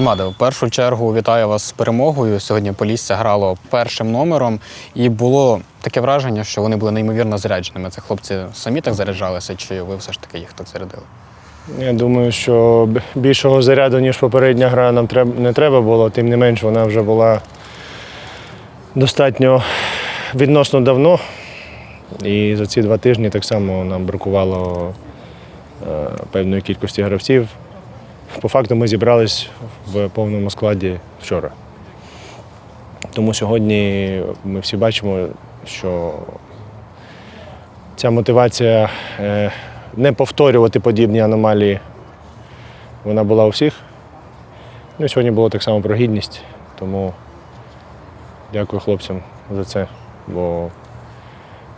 Маде, в першу чергу вітаю вас з перемогою. Сьогодні Полісся грало першим номером, і було таке враження, що вони були неймовірно зарядженими. Це хлопці самі так заряджалися, чи ви все ж таки їх так зарядили? Я думаю, що більшого заряду, ніж попередня гра, нам не треба було. Тим не менш, вона вже була достатньо відносно давно. І за ці два тижні так само нам бракувало е, певної кількості гравців. По факту ми зібрались в повному складі вчора. Тому сьогодні ми всі бачимо, що ця мотивація е, не повторювати подібні аномалії, вона була у всіх. Ну сьогодні було так само про гідність, тому дякую хлопцям за це. Бо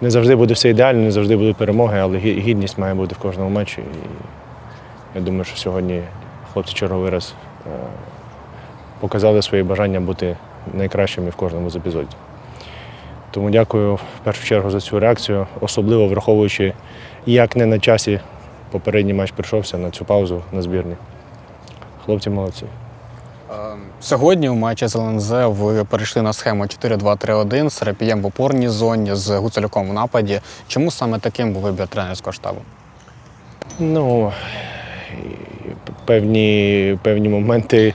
не завжди буде все ідеально, не завжди будуть перемоги, але гідність має бути в кожному матчі. І я думаю, що сьогодні хлопці черговий раз е, показали своє бажання бути найкращими в кожному з епізодів. Тому дякую в першу чергу за цю реакцію, особливо враховуючи, як не на часі попередній матч прийшовся на цю паузу на збірні. Хлопці молодці. Сьогодні у матчі з ЛНЗ ви перейшли на схему 4-2-3-1 з Рапієм в опорній зоні, з Гуцуляком в нападі. Чому саме таким був вибір тренерського штабу? Ну, певні, певні моменти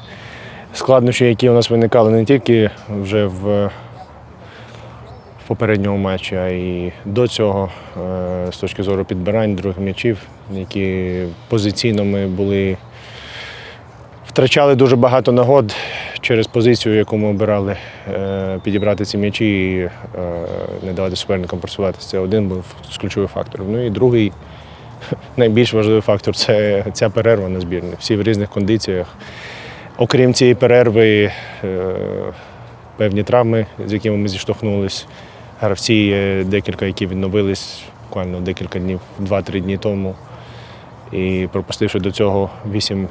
складнощі, які у нас виникали не тільки вже в, в попередньому матчі, а й до цього, е, з точки зору підбирань других м'ячів, які позиційно ми були. Втрачали дуже багато нагод через позицію, яку ми обирали е, підібрати ці м'ячі і е, не давати суперникам просуватися. Це один був з ключових факторів. Ну і другий найбільш важливий фактор це ця перерва на збірні. Всі в різних кондиціях. Окрім цієї перерви, е, певні травми, з якими ми зіштовхнулись. Гравці є декілька, які відновились буквально декілька днів, 2-3 дні тому. І пропустивши до цього 8-9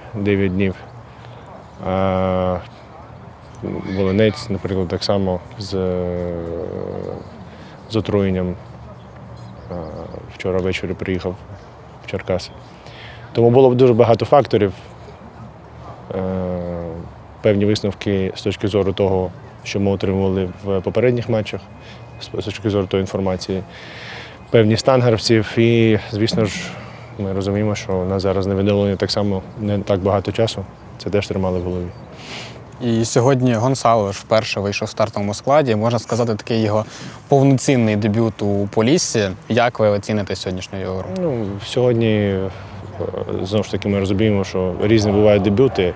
днів. А Волинець, наприклад, так само з, з отруєнням. Вчора ввечері приїхав Черкаси. Тому було б дуже багато факторів. Е, Певні висновки з точки зору того, що ми отримували в попередніх матчах, з точки зору тої інформації, певний стан гравців. І, звісно ж, ми розуміємо, що у нас зараз на відновлення так само не так багато часу. Це теж тримали в голові. І сьогодні Гонсало ж вперше вийшов в стартовому складі. Можна сказати, такий його повноцінний дебют у Поліссі. Як ви оціните сьогоднішню його гру? Ну, сьогодні е, знову ж таки ми розуміємо, що різні бувають дебюти,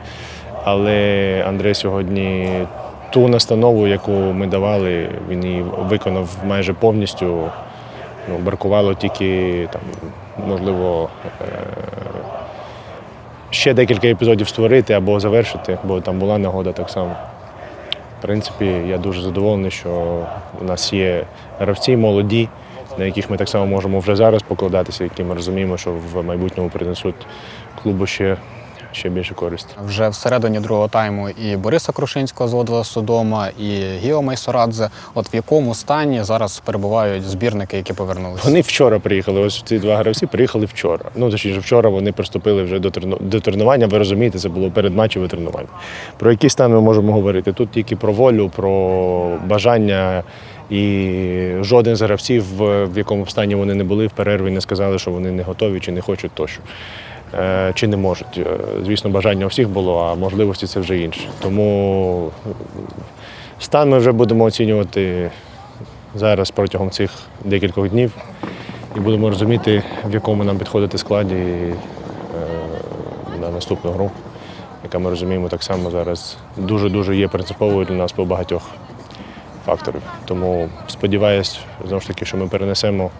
але Андрей сьогодні ту настанову, яку ми давали, він її виконав майже повністю. Ну, бракувало тільки там, можливо, е, ще декілька епізодів створити або завершити, бо там була нагода так само. В принципі, я дуже задоволений, що у нас є гравці молоді, на яких ми так само можемо вже зараз покладатися, які ми розуміємо, що в майбутньому принесуть клубу ще, ще більше користі. Вже всередині другого тайму і Бориса Крушинського зводила судома, і Гіо Майсорадзе. От в якому стані зараз перебувають збірники, які повернулися? Вони вчора приїхали. Ось ці два гравці приїхали вчора. Ну точніше, вчора вони приступили вже до трену- до тренування. Ви розумієте, це було перед матчеве тренування. Про який стан ми можемо говорити? Тут тільки про волю, про бажання. І жоден з гравців, в якому стані вони не були в перерві, не сказали, що вони не готові чи не хочуть тощо. Е, Чи не можуть. Е, Звісно, бажання у всіх було, а можливості це вже інше. Тому е, стан ми вже будемо оцінювати зараз протягом цих декількох днів і будемо розуміти, в якому нам підходити складі на наступну гру, яка ми розуміємо так само зараз дуже-дуже є принциповою для нас по багатьох факторів. Тому сподіваюсь, знову ж таки, що ми перенесемо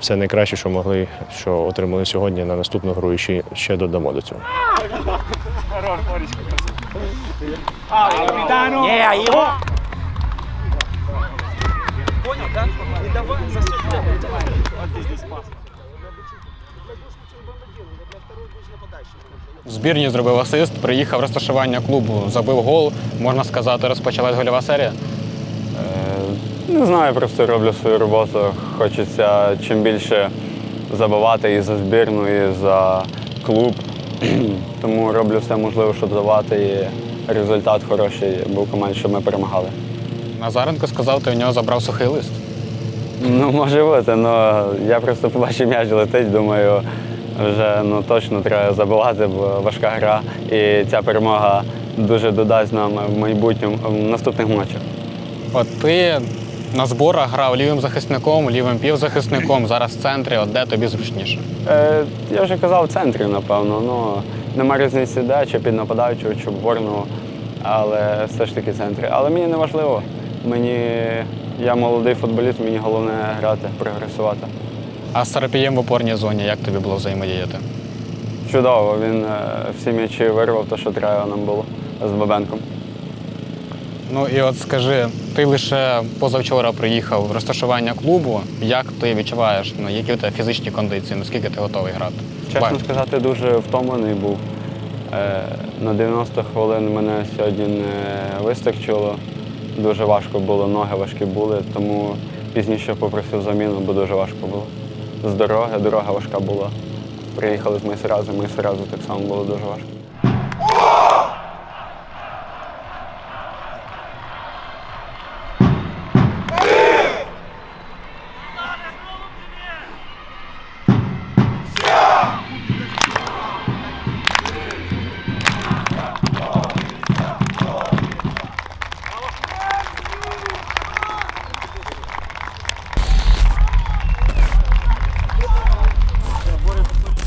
все найкраще, що могли, що отримали сьогодні на наступну гру і ще, ще додамо до цього. В збірні зробив асист, приїхав розташування клубу, забив гол. Можна сказати, розпочалась гольова серія. Не знаю, просто роблю свою роботу. Хочеться чим більше забивати і за збірну, і за клуб. Тому роблю все можливе, щоб забивати і результат хороший був в команді, щоб ми перемагали. Назаренко сказав, ти у нього забрав сухий лист. Ну, може бути, але я просто побачив м'яч летить, думаю, вже ну, точно треба забивати, бо важка гра. І ця перемога дуже додасть нам в майбутньому в наступних матчах. От ти на зборах грав лівим захисником, лівим півзахисником, зараз в центрі, от де тобі зручніше. Е, я вже казав в центрі, напевно. Ну, нема різниці де, чи під нападаючого, чи борну, але все ж таки в центрі. Але мені не важливо. Мені, я молодий футболіст, мені головне грати, прогресувати. А з Сарапієм в опорній зоні як тобі було взаємодіяти? Чудово, він е, всі м'ячі вирвав, то, що треба нам було з Бабенком. Ну і от скажи, ти лише позавчора приїхав в розташування клубу. Як ти відчуваєш, ну, які у тебе фізичні кондиції, наскільки ти готовий грати? Чесно Бай. сказати, дуже втомлений був. Е, На 90 хвилин мене сьогодні не вистачило. Дуже важко було, ноги важкі були, тому пізніше попросив заміну, бо дуже важко було. З дороги, дорога важка була. Приїхали з Майсеразу, Майсеразу так само було дуже важко.